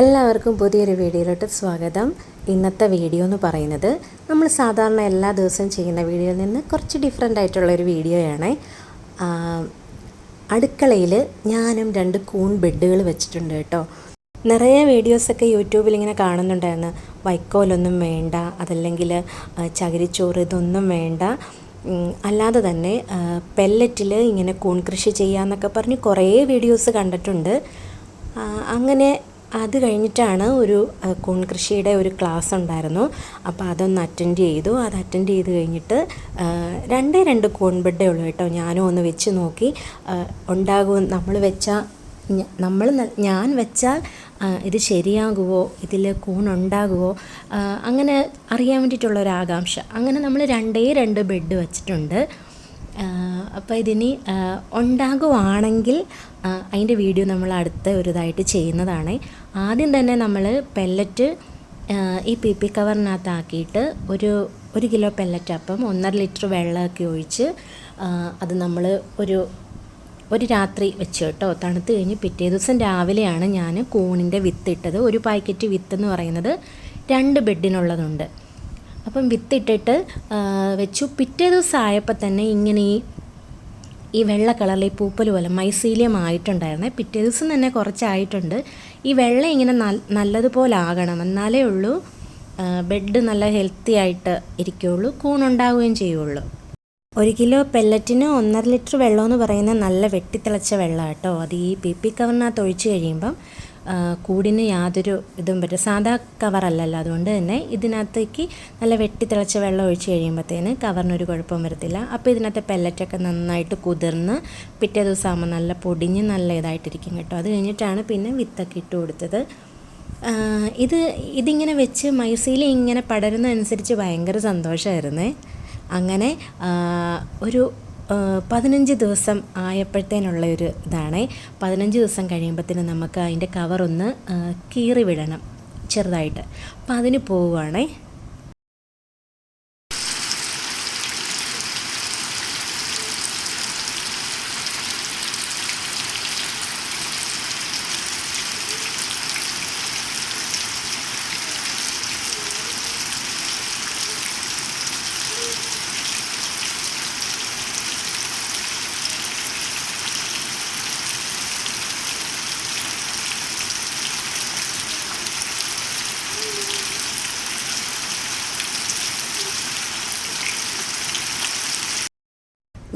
എല്ലാവർക്കും പുതിയൊരു വീഡിയോയിലോട്ട് സ്വാഗതം. ഇന്നത്തെ വീഡിയോ എന്ന് പറയുന്നത് നമ്മൾ സാധാരണ എല്ലാ ദിവസവും ചെയ്യുന്ന വീഡിയോയിൽ നിന്ന് കുറച്ച് ഡിഫറെന്റ് ആയിട്ടുള്ള ഒരു വീഡിയോയാണ്. അടുക്കളയിൽ ഞാനും രണ്ട് കൂൺ ബെഡുകൾ വെച്ചിട്ടുണ്ട് കേട്ടോ. നിറയെ വീഡിയോസൊക്കെ യൂട്യൂബിൽ ഇങ്ങനെ കാണുന്നുണ്ടായിരുന്നു. വൈക്കോലൊന്നും വേണ്ട അതല്ലെങ്കിൽ ചകിരിച്ചോറ് ഇതൊന്നും വേണ്ട. അല്ലാതെ തന്നെ പെല്ലറ്റിൽ ഇങ്ങനെ കൂൺ കൃഷി ചെയ്യാമെന്നൊക്കെ പറഞ്ഞ് കുറേ വീഡിയോസ് കണ്ടിട്ടുണ്ട്. അങ്ങനെ അത് കഴിഞ്ഞിട്ടാണ് ഒരു കൂൺ കൃഷിയുടെ ഒരു ക്ലാസ് ഉണ്ടായിരുന്നു. അപ്പോൾ അതൊന്ന് അറ്റൻഡ് ചെയ്തു. അത് അറ്റൻഡ് ചെയ്ത് കഴിഞ്ഞിട്ട് രണ്ടേ രണ്ട് കൂൺ ബെഡേ ഉള്ളൂ കേട്ടോ. ഞാനും ഒന്ന് വെച്ച് നോക്കി. ഉണ്ടാകും. നമ്മൾ വെച്ച നമ്മൾ ഞാൻ വെച്ചാൽ ഇത് ശരിയാകുമോ ഇതിൽ കൂണുണ്ടാകുമോ ഉണ്ടാകുമോ അങ്ങനെ അറിയാൻ വേണ്ടിയിട്ടുള്ള ഒരു ആകാംക്ഷ. അങ്ങനെ നമ്മൾ രണ്ടേ രണ്ട് ബെഡ് വെച്ചിട്ടുണ്ട്. അപ്പോൾ ഇതിനി ഉണ്ടാകുവാണെങ്കിൽ അതിന്റെ വീഡിയോ നമ്മൾ അടുത്ത ഒരു ഇതായിട്ട് ചെയ്യുന്നതാണ്. ആദ്യം തന്നെ നമ്മൾ പെല്ലറ്റ് ഈ പി പി കവറിനകത്താക്കിയിട്ട് ഒരു ഒരു കിലോ പെല്ലറ്റ് അപ്പം ഒന്നര ലിറ്റർ വെള്ളമൊക്കെ ഒഴിച്ച് അത് നമ്മൾ ഒരു ഒരു രാത്രി വെച്ച് കേട്ടോ തണുത്ത് കഴിഞ്ഞ് പിറ്റേ ദിവസം രാവിലെയാണ് ഞാൻ കൂണിന്റെ വിത്തിട്ടത് ഒരു പാക്കറ്റ് വിത്ത് എന്ന് പറയുന്നത് രണ്ട് ബെഡിനുള്ളതുണ്ട്. അപ്പം വിത്തിട്ടിട്ട് വെച്ചു. പിറ്റേ ദിവസം ആയപ്പോൾ തന്നെ ഇങ്ങനെ ഈ ഈ വെള്ള കളറിൽ പൂപ്പൽ പോലെ മൈസീലിയം ആയിട്ടുണ്ടായിരുന്നേ പിറ്റേ ദിവസം തന്നെ കുറച്ചായിട്ടുണ്ട്. ഈ വെള്ളം ഇങ്ങനെ നല്ലതുപോലെ ആകണം എന്നാലേ ഉള്ളൂ ബെഡ് നല്ല ഹെൽത്തി ആയിട്ട് ഇരിക്കുകയുള്ളൂ കൂണുണ്ടാവുകയും ചെയ്യുള്ളൂ. ഒരു കിലോ പെല്ലറ്റിന് ഒന്നര ലിറ്റർ വെള്ളം എന്ന് പറയുന്നത് നല്ല വെട്ടിത്തിളച്ച വെള്ളം കേട്ടോ അത് ഈ പി പി കവറിനകത്ത് ഒഴിച്ച് കഴിയുമ്പം കൂടിന് യാതൊരു ഇതും പറ്റും സാധാ കവറല്ലല്ലോ അതുകൊണ്ട് തന്നെ ഇതിനകത്തേക്ക് നല്ല വെട്ടി തിളച്ച വെള്ളം ഒഴിച്ച് കഴിയുമ്പോഴത്തേന് കവറിനൊരു കുഴപ്പം വരത്തില്ല. അപ്പോൾ ഇതിനകത്തെ പെല്ലറ്റൊക്കെ നന്നായിട്ട് കുതിർന്ന് പിറ്റേ ദിവസം ആകുമ്പോൾ നല്ല പൊടിഞ്ഞ് നല്ല ഇതായിട്ടിരിക്കും കേട്ടോ. അത് കഴിഞ്ഞിട്ടാണ് പിന്നെ വിത്തൊക്കെ ഇട്ട് കൊടുത്തത്. ഇത് ഇതിങ്ങനെ വെച്ച് മൈസീൽ ഇങ്ങനെ പടരുന്നതനുസരിച്ച് ഭയങ്കര സന്തോഷമായിരുന്നേ അങ്ങനെ ഒരു പതിനഞ്ച് ദിവസം ആയപ്പോഴത്തേനുള്ള ഒരു ഇതാണ്. പതിനഞ്ച് ദിവസം കഴിയുമ്പോഴത്തേന് നമുക്ക് അതിന്റെ കവറൊന്ന് കീറി വിടണം ചെറുതായിട്ട്. അപ്പം അതിന് പോവുകയാണേ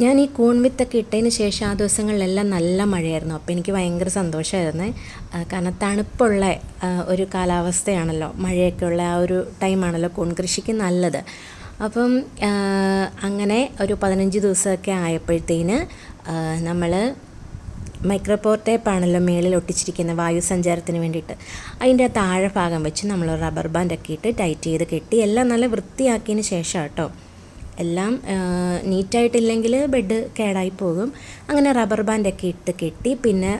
ഞാൻ ഈ കൂൺ വിത്തൊക്കെ ഇട്ടതിന് ശേഷം ആ ദിവസങ്ങളിലെല്ലാം നല്ല മഴയായിരുന്നു. അപ്പോൾ എനിക്ക് ഭയങ്കര സന്തോഷമായിരുന്നു കാരണം തണുപ്പുള്ള ഒരു കാലാവസ്ഥയാണല്ലോ. മഴയൊക്കെ ഉള്ള ആ ഒരു ടൈമാണല്ലോ കൂൺ കൃഷിക്ക് നല്ലത്. അപ്പം അങ്ങനെ ഒരു പതിനഞ്ച് ദിവസമൊക്കെ ആയപ്പോഴത്തേന് നമ്മൾ മൈക്രോപോർ ടേപ്പാണല്ലോ മേളിൽ ഒട്ടിച്ചിരിക്കുന്ന വായു സഞ്ചാരത്തിന് വേണ്ടിയിട്ട്. അതിന്റെ താഴെ ഭാഗം വെച്ച് നമ്മൾ റബ്ബർ ബാൻഡൊക്കെ ഇട്ട് ടൈറ്റ് ചെയ്ത് കെട്ടി എല്ലാം നല്ല വൃത്തിയാക്കിയതിന് ശേഷം കേട്ടോ എല്ലാം നീറ്റായിട്ടില്ലെങ്കിൽ ബെഡ് കേടായി പോകും. അങ്ങനെ റബ്ബർ ബാൻഡൊക്കെ ഇട്ട് കെട്ടി പിന്നെ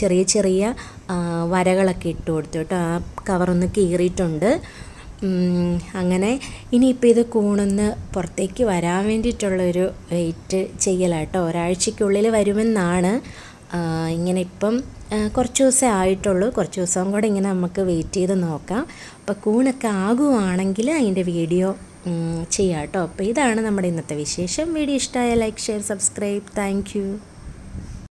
ചെറിയ ചെറിയ വരകളൊക്കെ ഇട്ട് കൊടുത്തു കേട്ടോ. ആ കവറൊന്ന് കീറിയിട്ടുണ്ട്. അങ്ങനെ ഇനിയിപ്പോൾ ഇത് കൂണെന്ന് പുറത്തേക്ക് വരാൻ വേണ്ടിയിട്ടുള്ളൊരു വെയിറ്റ് ചെയ്യലാട്ടോ ഒരാഴ്ചയ്ക്കുള്ളിൽ വരുമെന്നാണ്. ഇങ്ങനെ ഇപ്പം കുറച്ച് ദിവസമേ ആയിട്ടുള്ളൂ. കുറച്ച് ദിവസം കൂടെ ഇങ്ങനെ നമുക്ക് വെയിറ്റ് ചെയ്ത് നോക്കാം. അപ്പോൾ കൂണൊക്കെ ആകുവാണെങ്കിൽ അതിന്റെ വീഡിയോ ചെയ്യാം കേട്ടോ അപ്പോൾ ഇതാണ് നമ്മുടെ ഇന്നത്തെ വിശേഷം. വീഡിയോ ഇഷ്ടമായ ലൈക്ക് ഷെയർ സബ്സ്ക്രൈബ്. താങ്ക്